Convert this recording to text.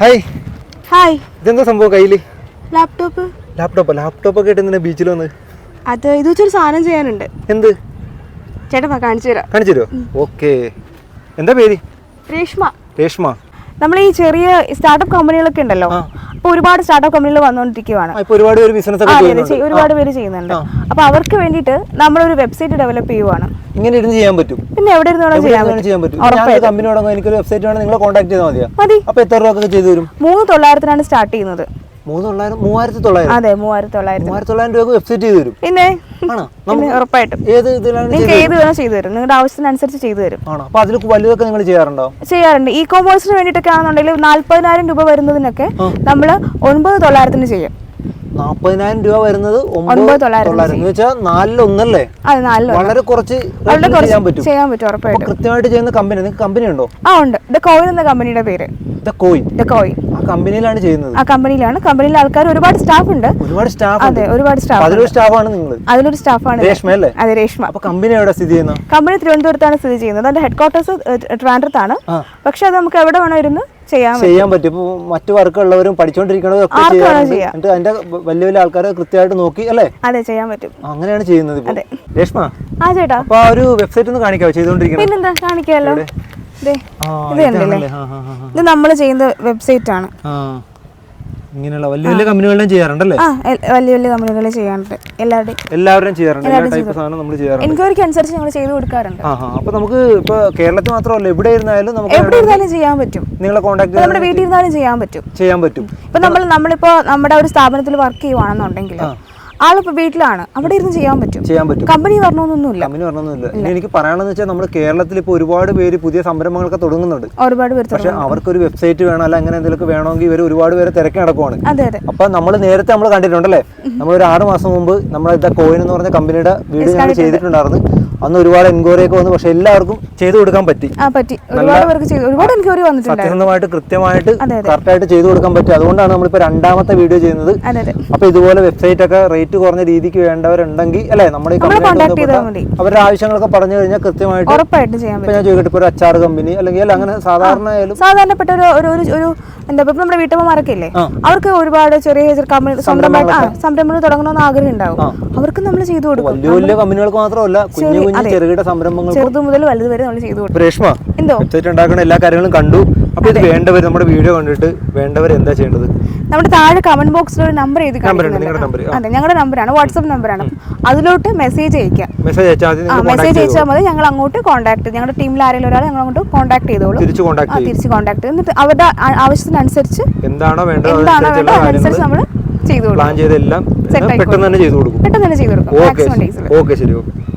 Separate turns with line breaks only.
Hi
hi
ഇതെന്താ സംഭവം കയ്യിൽ?
ലാപ്ടോപ്പ്
ലാപ്ടോപ്പ് ലാപ്ടോപ്പ് ഒക്കെ എന്തിനാ ബീച്ചിൽ വന്ന്?
അത് ഇത് വെച്ചൊരു സാധനം ചെയ്യാനുണ്ട്.
എന്ത്?
ചേട്ടാ കാണിച്ചു തരാം.
കാണിച്ചു തരുമോ ഓക്കെ എന്താ പേര്?
രേഷ്മ.
രേഷ്മ.
നമ്മൾ ഈ ചെറിയ സ്റ്റാർട്ടപ്പ് കമ്പനികളൊക്കെ ഉണ്ടല്ലോ. അപ്പോൾ ഒരുപാട് സ്റ്റാർട്ടപ്പ് കമ്പനികൾ വന്നുകൊണ്ടിരിക്കുവാണ്
ആ, ഒരുപാട് പേര് ചെയ്യുന്നുണ്ട്.
അപ്പൊ ഒരുപാട് പേര് ചെയ്യുന്നുണ്ട്.
ആ.
അപ്പോൾ അവർക്ക് വേണ്ടിയിട്ട് നമ്മളൊരു വെബ്സൈറ്റ് ഡെവലപ്പ് ചെയ്യുവാണ്.
ഇങ്ങനെ ഇരുന്ന് ചെയ്യാൻ പറ്റും.
പിന്നെ എവിടെ
ഇരുന്നോളാം
ചെയ്യാൻ പറ്റും.
തുടങ്ങും എനിക്കൊരു വെബ്സൈറ്റ് വേണം നിങ്ങളെ കോൺടാക്ട് ചെയ്താൽ
മതി.
അപ്പൊ എത്ര രൂപ ചെയ്തു തരും?
മൂന്ന് തൊള്ളായിരത്തിനാണ് സ്റ്റാർട്ട് ചെയ്യുന്നത്.
മൂവായിരത്തി തൊള്ളായിരം
അതെ മൂവായിരത്തി തൊള്ളായിരത്തി
മൂവായിരത്തി തൊള്ളായിരം രൂപ വെബ്സൈറ്റ് ചെയ്തു തരും.
പിന്നെ? ഉറപ്പായിട്ടും.
ഏത് ഇതിലാണ്
നിങ്ങൾക്ക് ഏത് വേണം ചെയ്തു തരും. നിങ്ങളുടെ ആവശ്യത്തിനനുസരിച്ച് ചെയ്തു തരും.
ആണോ? അപ്പൊ അതിൽ വലുതൊക്കെ നിങ്ങൾ ചെയ്യാറുണ്ടോ?
ചെയ്യാറുണ്ട്. ഇ കോമേഴ്സിന് വേണ്ടിയിട്ടൊക്കെ ആണെന്നുണ്ടെങ്കിൽ നാല്പതിനായിരം രൂപ വരുന്നതിനൊക്കെ നമ്മൾ ഒൻപത് തൊള്ളായിരത്തിന് ചെയ്യും.
നാപ്പതിനായിരം രൂപ വരുന്നത് ഒമ്പത് തൊള്ളായിരം. വെച്ചാൽ നാലിൽ ഒന്നല്ലേ
അത് നല്ല
വളരെ കുറച്ച് ചെയ്യാൻ പറ്റും.
ചെയ്യാൻ പറ്റും
കൃത്യമായിട്ട് ചെയ്യുന്ന കമ്പനി നിങ്ങൾക്ക് കമ്പനി ഉണ്ടോ?
ആ ഉണ്ട്. ദ കോയിൻ എന്ന കമ്പനിയുടെ പേര്.
The coin.
The coin.
കമ്പനിയിലാണ് ചെയ്യുന്നത്?
ആ കമ്പനിയിലാണ്. കമ്പനിയിൽ ആൾക്കാർ ഒരുപാട് സ്റ്റാഫ് ഉണ്ട്.
ഒരുപാട് സ്റ്റാഫ്
അതെ ഒരുപാട് സ്റ്റാഫ്
അതിലൊരു സ്റ്റാഫാണ് നിങ്ങൾ
അതിലൊരു സ്റ്റാഫാണ്
രേഷ്മ അല്ലേ?
അതെ രേഷ്മ.
അപ്പൊ കമ്പനി എവിടെ സ്ഥിതി ചെയ്യുന്നത്
കമ്പനി തിരുവനന്തപുരത്താണ് സ്ഥിതി ചെയ്യുന്നത്. അതിന്റെ ഹെഡ് ക്വാർട്ടേഴ്സ് പക്ഷെ അത് നമുക്ക് എവിടെ വേണോ ഇരുന്ന് ചെയ്യാൻ പറ്റും.
ഇപ്പൊ മറ്റു വർക്ക് ഉള്ളവരും പഠിച്ചുകൊണ്ടിരിക്കുന്നവരും ഒക്കെ ചെയ്യാറുണ്ട്.
ചെയ്യാം.
എന്നിട്ട് അതിന്റെ വലിയ വലിയ ആൾക്കാരെ കൃത്യമായിട്ട് നോക്കി അല്ലേ?
അതെ ചെയ്യാൻ പറ്റും.
അങ്ങനെയാണ് ചെയ്യുന്നത് രേഷ്മ
ആ ചേട്ടാ.
അപ്പൊ ആ ഒരു വെബ്സൈറ്റ് ഒന്ന് കാണിക്കാവോ? ചെയ്തുകൊണ്ടിരിക്കുന്നത്.
പിന്നെന്താ? കാണിക്കാമല്ലോ. ഇത് കണ്ടില്ലേ? ഇത് നമ്മൾ ചെയ്യുന്ന വെബ്സൈറ്റ് ആണ്.
ഇങ്ങനെയുള്ള വലിയ വലിയ കമ്പനികളിലും ചെയ്യാറുണ്ടല്ലേ?
ആ വലിയ വലിയ കമ്പനികൾ ചെയ്യാറുണ്ട്. എല്ലാവരുടെയും.
എല്ലാവരും ചെയ്യാറുണ്ട്. എല്ലാ ടൈപ്പ് സാധനം നമ്മൾ ചെയ്യാറുണ്ട്.
എൻക്വയറിക്ക് അനുസരിച്ച് ഞങ്ങൾ ചെയ്ത് കൊടുക്കാറുണ്ട്.
ആ അപ്പോൾ നമുക്ക് ഇപ്പോൾ കേരളത്തിൽ മാത്രമല്ല എവിടെ ഇരുന്നാലും നമുക്ക്
എവിടെ ഇരുന്നാലും ചെയ്യാൻ പറ്റും.
നിങ്ങളെ കോൺടാക്ട്
നമ്മുടെ വീട്ടിൽ ഇരുന്നാലും ചെയ്യാൻ പറ്റും.
ചെയ്യാൻ പറ്റും.
ഇപ്പൊ നമ്മൾ നമ്മളിപ്പോൾ നമ്മുടെ ഒരു സ്ഥാപനത്തിൽ വർക്ക് ചെയ്യുവാണെന്നുണ്ടെങ്കിൽ ആളിപ്പോ വീട്ടിലാണ്. അവിടെ ഇരുന്ന് ചെയ്യാൻ പറ്റും.
ചെയ്യാൻ പറ്റും.
കമ്പനി വരണമെന്നൊന്നുമില്ല
കമ്പനി പറഞ്ഞൊന്നുമില്ല. ഇനി എനിക്ക് പറയാനെന്ന് വെച്ചാൽ നമ്മൾ കേരളത്തിൽ ഇപ്പോൾ ഒരുപാട് പേര് പുതിയ സംരംഭങ്ങളൊക്കെ തുടങ്ങുന്നുണ്ട്.
ഒരുപാട് പേര്
പക്ഷെ അവർക്കൊരു വെബ്സൈറ്റ് വേണം അല്ല അങ്ങനെ എന്തെങ്കിലും വേണമെങ്കിൽ ഇവർ ഒരുപാട് പേര് തിരക്കി നടക്കുവാണ്.
അതെ അതെ.
അപ്പൊ നമ്മൾ നേരത്തെ നമ്മൾ കണ്ടിട്ടുണ്ടല്ലേ? നമ്മൾ ഒരു ആറ് മാസം മുമ്പ് നമ്മൾ ഇതാ കോയിൻ എന്ന് പറഞ്ഞ കമ്പനിയുടെ വീഡിയോ ഞങ്ങൾ ചെയ്തിട്ടുണ്ടായിരുന്നു. അന്ന് ഒരുപാട് എൻക്വയറി ഒക്കെ വന്നു. പക്ഷെ എല്ലാവർക്കും ചെയ്തു കൊടുക്കാൻ പറ്റി.
പറ്റി. ഒരുപാട് പേർക്ക് ഒരുപാട് എൻക്വയറി വന്നിട്ടുണ്ട്
സത്യസന്ധമായിട്ട് കൃത്യമായിട്ട്
കറക്റ്റ്
ആയിട്ട് ചെയ്തു കൊടുക്കാൻ പറ്റി. അതുകൊണ്ടാണ് നമ്മളിപ്പോ രണ്ടാമത്തെ വീഡിയോ ചെയ്യുന്നത്. അപ്പൊ ഇതുപോലെ വെബ്സൈറ്റ് ഒക്കെ റേറ്റ് കുറഞ്ഞ രീതിക്ക് വേണ്ടവരുണ്ടെങ്കിൽ അല്ലേ? നമ്മുടെ ഈ കമ്പനി. അവരുടെ ആവശ്യങ്ങളൊക്കെ പറഞ്ഞു കഴിഞ്ഞാൽ കൃത്യമായിട്ട്
ഉറപ്പായിട്ടും ചെയ്യാൻ പറ്റും
ഞാൻ ചോദിക്കട്ടെ ഇപ്പൊ ഒരു അച്ചാർ കമ്പനി അല്ലെങ്കിൽ അങ്ങനെ സാധാരണ
സാധാരണപ്പെട്ട ഒരു ഒരു ഒരു- എന്താ ഇപ്പൊ നമ്മുടെ വീട്ടമ്മമാരൊക്കെ ഇല്ലേ? അവർക്ക് ഒരുപാട് ചെറിയ ചെറിയ കമ്പനി സ്വന്തമായിട്ട് സംരംഭങ്ങൾ തുടങ്ങണമെന്ന് ആഗ്രഹം ഉണ്ടാവും. അവർക്ക് നമ്മൾ ചെയ്തു കൊടുക്കും.
വലിയ വലിയ കമ്പനികൾക്ക് മാത്രമല്ല കുഞ്ഞു കുഞ്ഞു ചെറുകിട സംരംഭങ്ങൾ
ചെറുതു മുതൽ വലുത് വരെ നമ്മൾ ചെയ്തു കൊടുക്കും.
രേഷ്മ
എന്തോ?
ഉണ്ടാക്കുന്ന എല്ലാ കാര്യങ്ങളും കണ്ടു. അപ്പൊ ഇത് വേണ്ടവർ നമ്മുടെ വീഡിയോ കണ്ടിട്ട് വേണ്ടവർ എന്താ ചെയ്യേണ്ടത്?
നമ്മുടെ താഴെ കമന്റ് ബോക്സിൽ ഒരു നമ്പർ എഴുതി അതെ ഞങ്ങളുടെ നമ്പറാണ് വാട്സപ്പ് നമ്പറാണ് അതിലോട്ട് മെസ്സേജ് അയക്കുക
മെസ്സേജ് അയച്ചാൽ
മെസ്സേജ് അയച്ചാൽ മതി. ഞങ്ങൾ അങ്ങോട്ട് കോൺടാക്ട് ഞങ്ങളുടെ ടീമിൽ ആരെങ്കിലും ഒരാൾ ഞങ്ങൾ അങ്ങോട്ട് കോൺടാക്ട് ചെയ്തോളൂ.
തിരിച്ച് കോൺടാക്ട്
തിരിച്ച് കോൺടാക്ട് എന്നിട്ട് അവരുടെ ആവശ്യത്തിനനുസരിച്ച്
എന്താണോ വേണ്ടത്
എന്താണോ വേണ്ടത് അതനുസരിച്ച് നമ്മൾ ചെയ്തു കൊടുക്കും.
പ്ലാൻ ചെയ്തെല്ലാം പെട്ടെന്ന് തന്നെ ചെയ്തു കൊടുക്കും.
പെട്ടെന്ന് തന്നെ ചെയ്തു കൊടുക്കും.
ഓക്കെ ശരി. ഓക്കെ